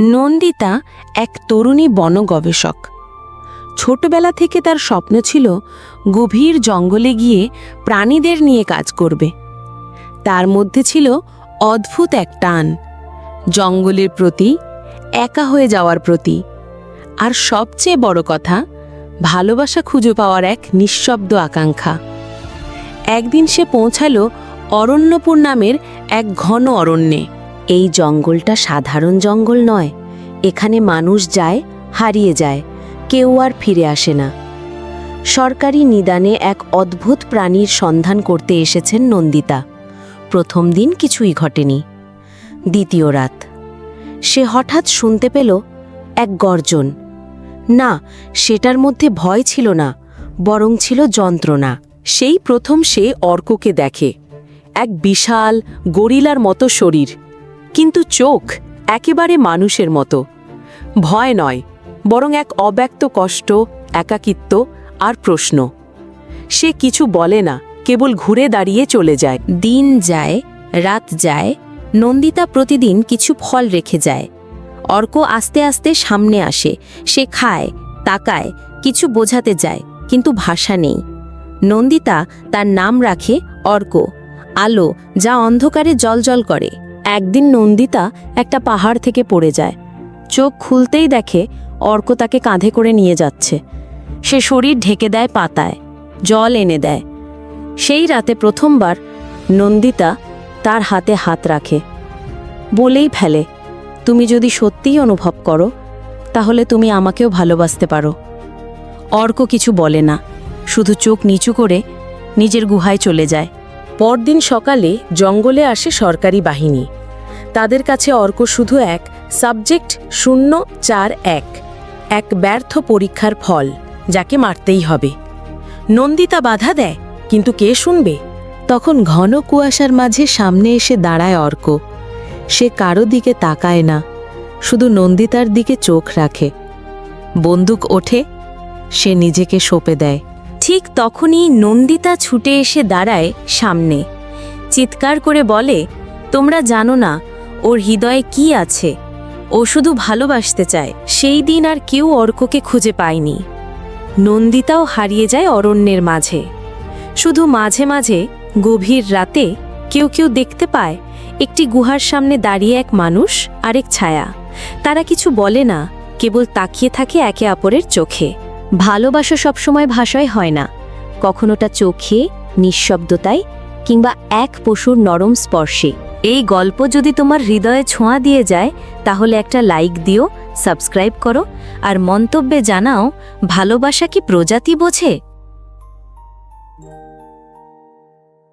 নন্দিতা এক তরুণী বন গবেষক। ছোটবেলা থেকে তার স্বপ্ন ছিল গভীর জঙ্গলে গিয়ে প্রাণীদের নিয়ে কাজ করবে। তার মধ্যে ছিল অদ্ভুত এক টান। জঙ্গলের প্রতি, একা হয়ে যাওয়ার প্রতি। আর সবচেয়ে বড় কথা, ভালোবাসা খুঁজে পাওয়ার এক নিঃশব্দ আকাঙ্ক্ষা। একদিন সে পৌঁছালো অরণ্যপুর নামের এক ঘন অরণ্যে। এই জঙ্গলটা সাধারণ জঙ্গল নয়। এখানে মানুষ যায়, হারিয়ে যায়, কেউ আর ফিরে আসে না। সরকারি নিদানে এক অদ্ভুত প্রাণীর সন্ধান করতে এসেছেন নন্দিতা। প্রথম দিন কিছুই ঘটেনি। দ্বিতীয় রাত। সে হঠাৎ শুনতে পেল এক গর্জন। না, সেটার মধ্যে ভয় ছিল না, বরং ছিল যন্ত্রণা। সেই প্রথম সে অর্ককে দেখে। এক বিশাল গরিলার মতো শরীর। কিন্তু চোখ একেবারে মানুষের মতো। ভয় নয়, বরং এক অব্যক্ত কষ্ট, একাকিত্ব আর প্রশ্ন। সে কিছু বলে না, কেবল ঘুরে দাঁড়িয়ে চলে যায়। দিন যায়, রাত যায়, নন্দিতা প্রতিদিন কিছু ফল রেখে যায়। অর্ক আস্তে আস্তে সামনে আসে, সে খায়, তাকায়, কিছু বোঝাতে যায়, কিন্তু ভাষা নেই। নন্দিতা তার নাম রাখে অর্ক। আলো, যা অন্ধকারে জলজল করে। একদিন নন্দিতা একটা পাহাড় থেকে পড়ে যায়। চোখ খুলতেই দেখে অর্ক তাকে কাঁধে করে নিয়ে যাচ্ছে। সে শরীর ঢেকে দেয় পাতায়, জল এনে দেয়। সেই রাতে প্রথমবার নন্দিতা তার হাতে হাত রাখে। বলেই ফেলে, তুমি যদি সত্যিই অনুভব করো, তাহলে তুমি আমাকেও ভালোবাসতে পারো। অর্ক কিছু বলে না, শুধু চোখ নিচু করে নিজের গুহায় চলে যায়। পরদিন সকালে জঙ্গলে আসে সরকারি বাহিনী। তাদের কাছে অর্ক শুধু এক, সাবজেক্ট শূন্য, চার, এক। এক ব্যর্থ পরীক্ষার ফল, যাকে মারতেই হবে। নন্দিতা বাধা দেয়, কিন্তু কে শুনবে? তখন ঘন কুয়াশার মাঝে সামনে এসে দাঁড়ায় অর্ক। সে কারও দিকে তাকায় না, শুধু নন্দিতার দিকে চোখ রাখে। বন্দুক ওঠে, সে নিজেকে সঁপে দেয়। ঠিক তখনই নন্দিতা ছুটে এসে দাঁড়ায় সামনে। চিৎকার করে বলে, তোমরা জানো না ওর হৃদয়ে কি আছে? ও শুধু ভালোবাসতে চায়। সেই দিন আর কেউ অর্ককে খুঁজে পায়নি। নন্দিতাও হারিয়ে যায় অরণ্যের মাঝে। শুধু মাঝে মাঝে, গভীর রাতে কেউ কেউ দেখতে পায় একটি গুহার সামনে দাঁড়িয়ে এক মানুষ, আরেক ছায়া। তারা কিছু বলে না, কেবল তাকিয়ে থাকে একে অপরের চোখে। ভালোবাসা সবসময় ভাষায় হয় না। কখনোটা চোখে, নিঃশব্দতায়, কিংবা এক পশুর নরম স্পর্শে। এই গল্প যদি তোমার হৃদয়ে ছোঁয়া দিয়ে যায়, তাহলে একটা লাইক দিও সাবস্ক্রাইব করো, আর মন্তব্যে জানাও, ভালোবাসা কি প্রজাতি বোঝে?